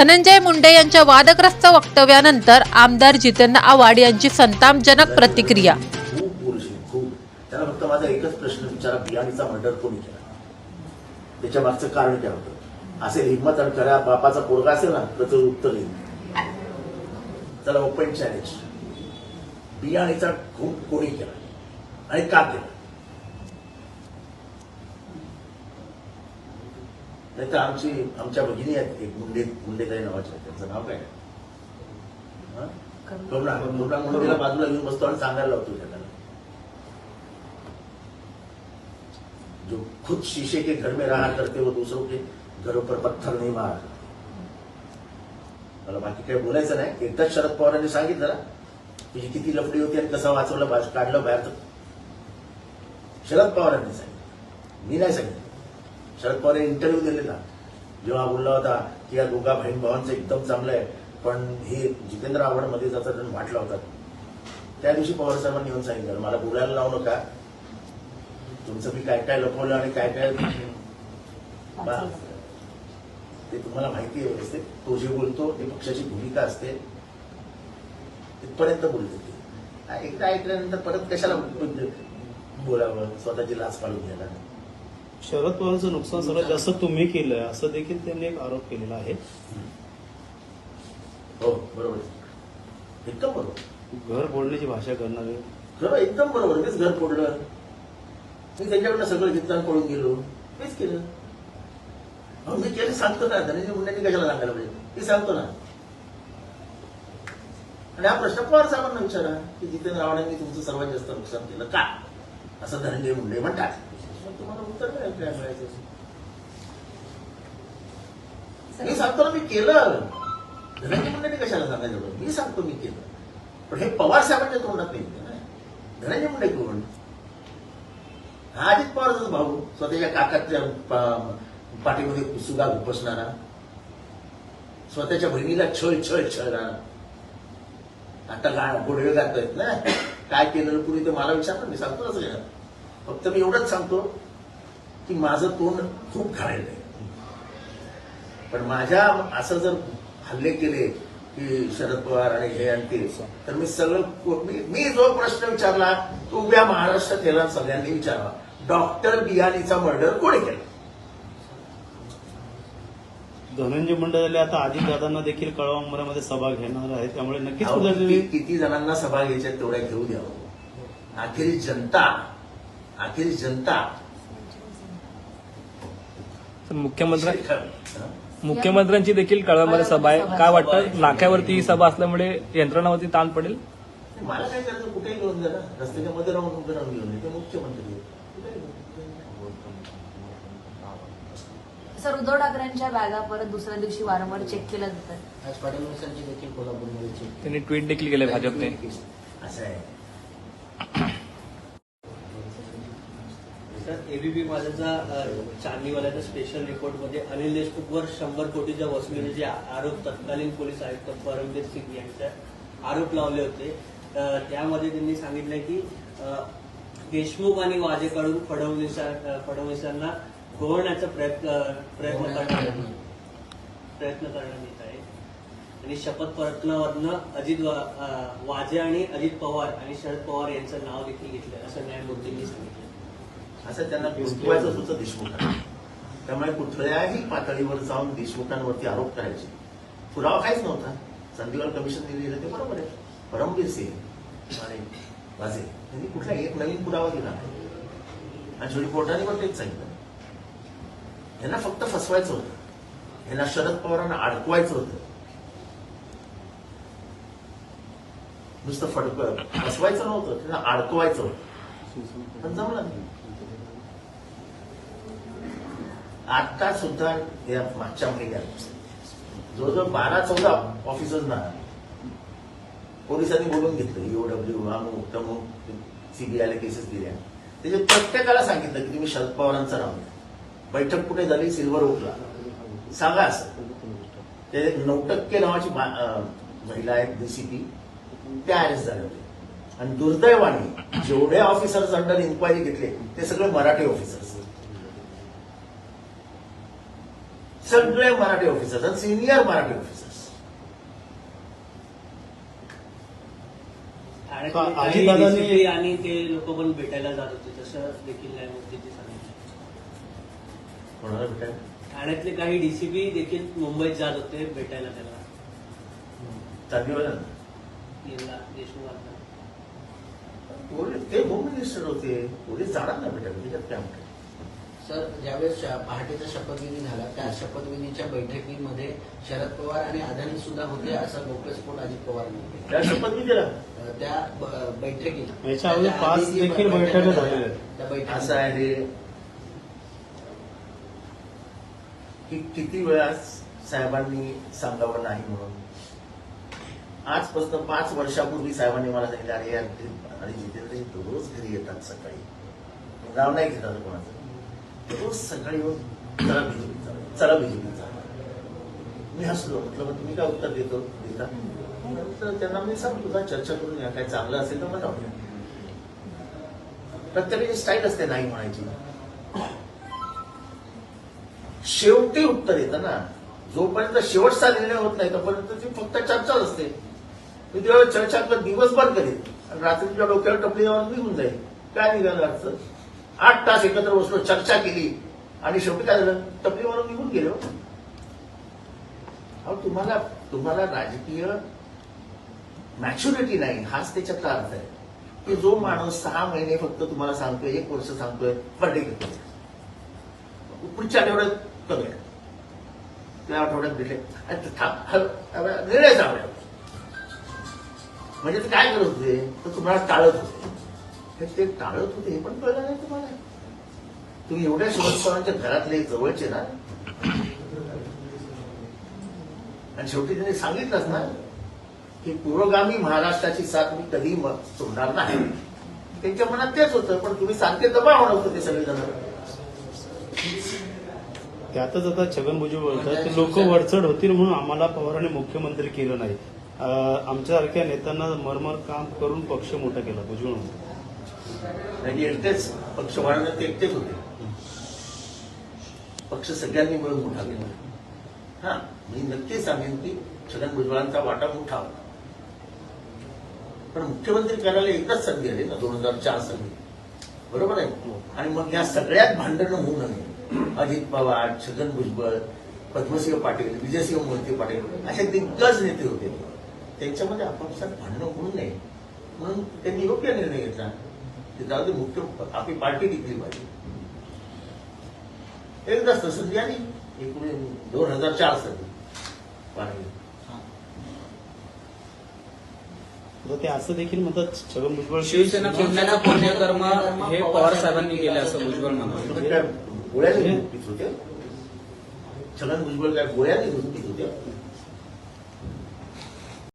धनंजय मुंडे यांच्या वादग्रस्त वक्तव्यानंतर आमदार जितेंद्र आव्हाड यांची संतापजनक प्रतिक्रिया. खूप फक्त माझा एकच प्रश्न विचारा बियाणीचा मर्डर कोणी केला? त्याच्या मागचं कारण काय होतं? असेल हिंमत आणि खऱ्या बापाचा पोरगा असेल ना त्याचं उत्तर येईल. त्याला ओपन चॅलेंज बियाणीचा खून कोणी केला? आणि का केला? नाही तर आमची आमच्या भगिनी आहेत एक मुंडे मुंडेताई नावाचे त्यांचं नाव काय? हा? करुणा करुणा मुंडेला बाजूला घेऊन बसतो आणि सांगायला लावतो त्यांना जो खुद शीशे के घर में रहा करते वो दूसरों के घरों पर पत्थर नाही मार मला बाकी काही बोलायचं नाही. एकदाच शरद पवारांनी सांगितलं ना तुझी किती लफडी होती आणि कसा वाचवलं बाहेर- काढलं बाहेर तर शरद पवारांनी सांगितलं. मी नाही सांगितलं. शरद पवार इंटरव्ह्यू दिलेला जेव्हा बोलला होता की या दोघा बहीण भावांचं एकदम चांगलं आहे पण हे जितेंद्र आव्हाडमध्ये आणि वाटला होता त्या दिवशी पवार साहेबांनी येऊन सांगितलं मला बोलायला लावू नका. तुमचं मी काय काय लपवलं आणि काय काय ते तुम्हाला माहिती आहे व्यवस्थित. तो जे बोलतो ते पक्षाची भूमिका असते. तिथपर्यंत बोलते ते. एकदा ऐकल्यानंतर परत कशाला बोलावं? स्वतःची लाच पाडून घ्यायला. शरद पवारांचं नुकसान सर्वात जास्त तुम्ही केलंय असं देखील त्यांनी एक आरोप केलेला आहे. हो बरोबर आहे. एकदम बरोबर. घर फोडण्याची भाषा करणारे खरं एकदम बरोबर. मीच घर फोडलं. मी त्यांच्याकडनं सगळं घेतलं आणि पळून गेलो. मीच केलं. अहो मी केलं सांगतो ना. धनंजय मुंडेंनी कशाला सांगायला पाहिजे? मी सांगतो ना. आणि हा प्रश्न पवार साहेबांना विचारा की जितेंद्र आव्हाडांनी तुमचं सर्वात जास्त नुकसान केलं का? असं धनंजय मुंडे म्हणतात. तुम्हाला उत्तर काय काय मिळायचं मी सांगतो ना मी केलं. धनंजय मुंडेंनी कशाला सांगायचं एवढं? मी सांगतो मी केलं. पण हे पवार साहेबांच्या तोंडात नाही ना. धनंजय मुंडे कोण? हा अजित पवारचाच भाऊ. स्वतःच्या काकाच्या पाठीमध्ये सुगा उपसणारा स्वतःच्या बहिणीला छळ छळ छळणारा आता गोडवे गातोयत ना. काय केलेलं कुणी तर मला विचारलं मी सांगतो ना फक्त मी एवढंच सांगतो की माझं तोंड खूप घाळेल आहे. पण माझ्या असं जर हल्ले केले की शरद पवार आणि हे आणि ते तर मी सगळं मी मी जो प्रश्न विचारला तो उभ्या महाराष्ट्रात केला सगळ्यांनी विचारला डॉक्टर बियानीचा मर्डर कोणी केला? धनंजय मंडळाले आता अजित दादांना देखील कळवा मध्ये सभा घेणार आहे. त्यामुळे नक्कीच कुठेतरी किती जणांना सभा घ्यायच्या तेवढ्या घेऊ द्यावं अखेरी जनता अखेरी जनता. तर मुख्यमंत्री? मुख्यमंत्र्यांची देखील कळवामध्ये सभा आहे. काय वाटतं? नाक्यावरती ही सभा असल्यामुळे यंत्रणावरती ताण पडेल? मला काय करायचं? कुठेही घेऊन ना. रस्त्याच्या मध्ये राहून उभे राहून घेऊन मुख्यमंत्री सर उद्धव ठाकरेंच्या बॅगा परत दुसऱ्या दिवशी वारंवार चेक केल्या जातात आज पाटील मिसांची देखील कोल्हापूरमध्ये चेक त्यांनी ट्विट देखील केले भाजपने. असं आहे. सर एबीपी माझ्याचा चांदीवाल्याच्या स्पेशल रिपोर्टमध्ये अनिल देशमुखवर शंभर कोटीच्या वसुलीचे आरोप तत्कालीन पोलीस आयुक्त परमबीर सिंग यांच्या आरोप लावले होते. त्यामध्ये त्यांनी सांगितलं की देशमुख आणि वाजेकडून फडणवीसा फडणवीसांना गोवण्याचा प्रयत्न प्रयत्न करण्यात प्रयत्न करण्यात येत आहे. आणि शपथ पत्रावरनं अजित वाजे आणि अजित पवार आणि शरद पवार यांचं नाव देखील घेतलं असं न्यायमूर्तींनी सांगितलं. असं त्यांना गुंतवायचं सुद्धा देशमुख त्यामुळे कुठल्याही पातळीवर जाऊन देशमुखांवरती आरोप करायचे. पुरावा काहीच नव्हता. चंदीगड कमिशन दिलेलं ते बरोबर आहे. परमवीर सिंग आणि वाजे यांनी कुठला एक नवीन पुरावा दिला आणि शेवटी कोर्टाने पण तेच सांगितलं. यांना फक्त फसवायचं होतं. यांना शरद पवारांना अडकवायचं होतं. नुसतं फडक फसवायचं नव्हतं त्यांना अडकवायचं होतं. पण जमलं आता सुद्धा या मागच्या महिन्यात जवळजवळ बारा चौदा ऑफिसर्सना पोलिसांनी बोलून घेतलं ईओडब्ल्यू अमुक तमुक सीबीआयला केसेस दिल्या. त्याच्या प्रत्येकाला सांगितलं की तुम्ही शरद पवारांचं नाव बैठक कुठे झाली? सिल्वर ओकला. सांगा असं. ते नौटक्के नावाची महिला आहेत डीसीपी त्या अरेस्ट झाले होते. आणि दुर्दैवाने जेवढे ऑफिसर्स अंडर इन्क्वायरी घेतले ते सगळे मराठी ऑफिसर्स सगळे मराठी ऑफिसर्स आणि सिनियर मराठी ऑफिसर्स आणि ते लोक पण भेटायला जात होते. तसं देखील न्यायमूर्तींनी सांगितलं. कोणाला भेटायला ठाण्यातले काही डीसीपी देखील मुंबईत जात होते भेटायला त्याला. चांदीवाला. पोलीस ते होम मिनिस्टर होते. पोलीस जाणार ना भेटायला त्याच्यात काय? म्हणतात सर ज्यावेळेस श- पहाटेचा शपथविधी झाला त्या शपथविधीच्या बैठकीमध्ये शरद पवार आणि अदानी सुद्धा होते असा गौप्यस्फोट अजित पवारांनी केला. त्या शपथ मी दिला अ, त्या ब- बैठकीत याच्या अगोदर त्याच्या पाच आधी जी देखील बैठका बैठका झाल्या, झालेल्या आहेत. त्या बैठकीत असं आहे. की किती वेळा साहेबांनी सांगावं नाही म्हणून? आजपासून पाच वर्षापूर्वी साहेबांनी मला सांगितलं अरे यार अरे जितेंद्र दररोज रोज घरी येतात सकाळी. नाव नाही घेतात कोणाचं. रोज सकाळी येऊन चला बिजुली चला चला मी हसलो म्हटलं मग तुम्ही काय उत्तर देतो देता? तर त्यांना मी सांगतो का चर्चा करून या काय चांगलं असेल तर म्हणावं प्रत्येकाची स्टाईल असते नाही म्हणायची. शेवटी उत्तर येतं ना. जोपर्यंत शेवटचा निर्णय होत नाही तोपर्यंत ती फक्त चर्चाच असते. मी तेव्हा चर्चा कर दिवसभर करेल आणि रात्रीच्या डोक्यावर टपली जाऊन निघून जाईल काय निघालं अर्थ आठ तास एकत्र बसलो चर्चा केली. आणि शेवटी काय झालं? टपलीवरून निघून गेलो. अहो तुम्हाला तुम्हाला राजकीय मॅच्युरिटी नाही. हाच त्याच्यातला अर्थ आहे. की जो माणूस सहा महिने फक्त तुम्हाला सांगतोय एक वर्ष सांगतोय बर्थडे घेतो पुढच्या आठवड्यात करूया त्या आठवड्यात दिले आणि निर्णय म्हणजे ते काय करत होते? तर तुम्हाला टाळत होते. हे ते टाळत होते हे पण कळलं नाही तुम्हाला. तुम्ही एवढ्या शिवस्वारांच्या घरातले जवळचे ना. आणि शेवटी त्यांनी सांगितलंच ना की पुरोगामी महाराष्ट्राची साथ मी कधी सोडणार नाही. त्यांच्या मनात तेच होतं पण तुम्ही सांगते दबाव होतं ते सगळेजण. त्यातच आता छगन भुजबळ बोलतात की लोक वरचढ होतील म्हणून आम्हाला पवारांनी मुख्यमंत्री केलं नाही. आमच्यासारख्या नेत्यांना मरमर काम करून पक्ष मोठा केला भुजबळ म्हणजे एकटेच. पक्ष वाढवण्यात ते एकटेच होते. पक्ष सगळ्यांनी मिळून मोठा केला. हा मी नक्की सांगेन की छगन भुजबळांचा वाटा मोठा होता. पण मुख्यमंत्री करायला एकच संधी आली ना दोन हजार चार साली बरोबर आहे? आणि मग या सगळ्यात भांडणं होऊ नये. अजित पवार छगन भुजबळ पद्मसिंह पाटील विजयसिंह मोहिते पाटील असे दिग्गज नेते होते. त्यांच्यामध्ये आपापसात भांडणं होऊ नये. म्हणून त्यांनी योग्य निर्णय घेतला. की जाऊ दे मुख्य आपली पार्टी टिकली पाहिजे. एकदाच तर संधी आली एकोणी दोन हजार चार साली. तर ते असं देखील म्हणतात छगन भुजबळ शिवसेना पुण्याला पुण्यकर्म हे पवार साहेबांनी केले असं भुजबळ म्हणाले काय गोळ्याने पित होते छगन भुजबळ काय गोळ्याने घेऊन पित होते